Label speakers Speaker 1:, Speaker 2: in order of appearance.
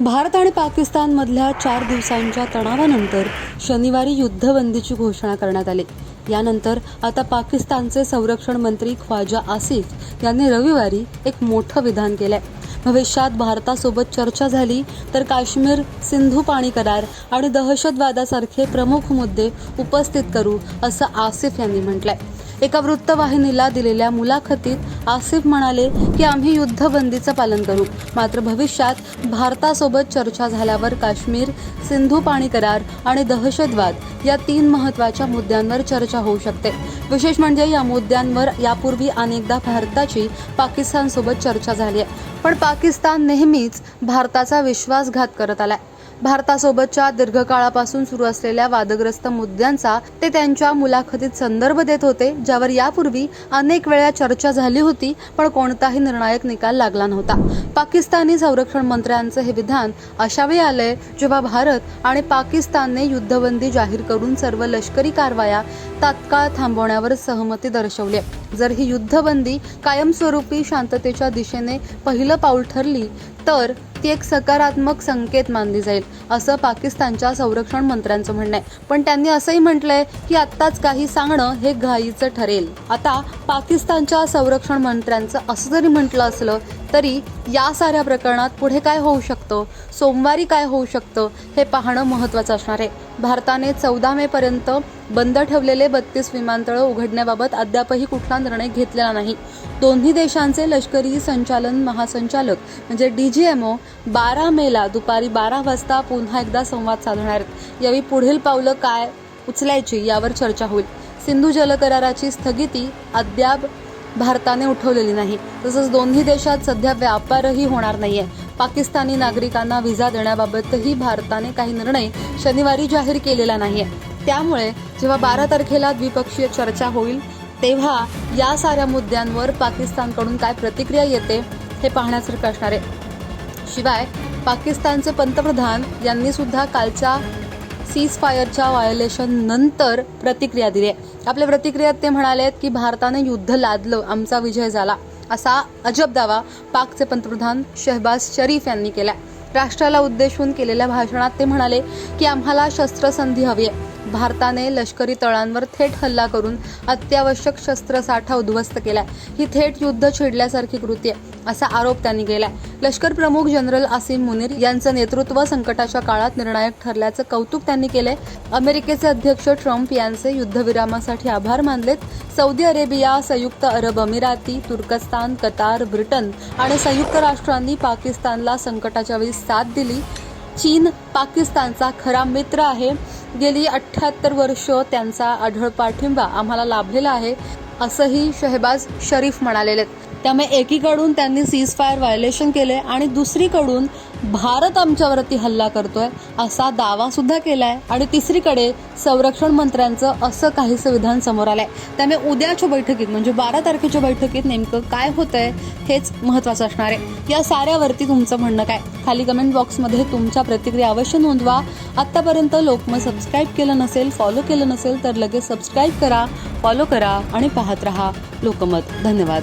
Speaker 1: भारत आणि पाकिस्तानमधल्या चार दिवसांच्या तणावानंतर शनिवारी युद्धबंदीची घोषणा करण्यात आली. यानंतर आता पाकिस्तानचे संरक्षण मंत्री ख्वाजा आसिफ यांनी रविवारी एक मोठं विधान केलंय. भविष्यात भारतासोबत चर्चा झाली तर काश्मीर सिंधू पाणी करार आणि दहशतवादासारखे प्रमुख मुद्दे उपस्थित करू असं आसिफ यांनी म्हटलंय. एका वृत्तवाहिनीला दिलेल्या मुलाखतीत आसिफ म्हणाले की आम्ही युद्धबंदीचं पालन करू. मात्र भविष्यात भारतासोबत चर्चा झाल्यावर काश्मीर सिंधू पाणी करार आणि दहशतवाद या तीन महत्त्वाच्या मुद्द्यांवर चर्चा होऊ शकते. विशेष म्हणजे या मुद्द्यांवर यापूर्वी अनेकदा भारताची पाकिस्तानसोबत चर्चा झाली आहे. पण पाकिस्तान नेहमीच भारताचा विश्वासघात करत आलाय. भारतासोबतच्या दीर्घकाळापासून सुरू असलेल्या वादग्रस्त मुद्द्यांचा ते त्यांच्या मुलाखतीत संदर्भ देत होते ज्यावर यापूर्वी अनेक वेळा चर्चा झाली होती पण कोणताही निर्णायक निकाल लागला नव्हता पाकिस्तानी संरक्षण मंत्र्यांचं हे विधान अशावेळी आलंय जेव्हा भारत आणि पाकिस्तानने युद्धबंदी जाहीर करून सर्व लष्करी कारवाया तात्काळ थांबवण्यावर सहमती दर्शवली आहे. जर ही युद्धबंदी कायमस्वरूपी शांततेच्या दिशेने पहिलं पाऊल ठरली तर ती एक सकारात्मक संकेत मानली जाईल असं पाकिस्तानच्या संरक्षण मंत्र्यांचं म्हणणं आहे. पण त्यांनी असंही म्हटलंय की आत्ताच काही सांगणं हे घाईचं ठरेल. आता पाकिस्तानच्या संरक्षण मंत्र्यांचं असं जरी म्हटलं असलं तरी या साऱ्या प्रकरणात पुढे काय होऊ शकतं? सोमवारी काय होऊ शकतं? हे पाहणं महत्त्वाचं असणार आहे. भारताने चौदा मे पर्यंत बंद ठेवलेले बत्तीस विमानतळं उघडण्याबाबत अद्यापही कुठला निर्णय घेतलेला नाही. दोन्ही देशांचे लष्करी संचालन महासंचालक म्हणजे डीजीएमओ बारा मेला दुपारी बारा वाजता पुन्हा एकदा संवाद साधणार आहेत. यावेळी पुढील पावलं काय उचलायची यावर चर्चा होईल. सिंधू जलकराराची स्थगिती अद्याप भारताने उठवलेली नाही. तसंच दोन्ही देशात सध्या व्यापारही होणार नाहीये. पाकिस्तानी नागरिकांना व्हिसा देण्याबाबतही भारताने काही निर्णय शनिवारी जाहीर केलेला नाहीये. त्यामुळे जेव्हा बारा तारखेला द्विपक्षीय चर्चा होईल तेव्हा या साऱ्या मुद्द्यांवर पाकिस्तानकडून काय प्रतिक्रिया येते हे पाहण्यासारखं असणार आहे. शिवाय पाकिस्तानचे पंतप्रधान यांनी सुद्धा कालच्या सीज फायरच्या व्हायोलेशन नंतर प्रतिक्रिया दिली आहे. आपल्या प्रतिक्रियेत ते म्हणाले की भारताने युद्ध लादलं आमचा विजय झाला असा अजब दावा पाकचे पंतप्रधान शहबाज शरीफ यांनी केला राष्ट्राला उद्देशून केलेल्या भाषणात ते म्हणाले की आम्हाला शस्त्रसंधी हवी आहे. भारताने लष्करी तळांवर थेट हल्ला करून अत्यावश्यक शस्त्रसाठा उद्ध्वस्त केलाय. ही थेट युद्ध छेडल्यासारखी कृती आहे असा आरोप त्यांनी केलाय. लष्कर प्रमुख जनरल आसिम मुनीर यांचं नेतृत्व संकटाच्या काळात निर्णायक ठरल्याचं कौतुक त्यांनी केलंय. अमेरिकेचे अध्यक्ष ट्रम्प यांचे युद्धविरामासाठी आभार मानलेत. सौदी अरेबिया संयुक्त अरब अमिराती तुर्कस्तान कतार ब्रिटन आणि संयुक्त राष्ट्रांनी पाकिस्तानला संकटाच्या वेळी साथ दिली. चीन पाकिस्तानचा खरा मित्र आहे. गेली अठ्ठ्याहत्तर वर्ष त्यांचा आढळ पाठिंबा आम्हाला लाभलेला आहे असंही शहबाज शरीफ म्हणालेले आहेत. त्यामुळे एकीकडून त्यांनी सीज फायर व्हायोलेशन केले आणि दुसरीकडून भारत आमच्यावरती हल्ला करतोय असा दावा सुद्धा केलाय. आणि तिसरीकडे संरक्षण मंत्र्यांचं असं काहीसं विधान समोर आलंय. त्यामुळे उद्याच्या बैठकीत म्हणजे बारा तारखेच्या बैठकीत नेमकं काय होतंय हेच महत्वाचं असणार आहे. या साऱ्यावरती तुमचं म्हणणं काय? खाली कमेंट बॉक्समध्ये तुमच्या प्रतिक्रिया अवश्य नोंदवा. आत्तापर्यंत लोकमत सबस्क्राईब केलं नसेल फॉलो केलं नसेल तर लगेच सबस्क्राईब करा फॉलो करा आणि पाहत रहा लोकमत. धन्यवाद.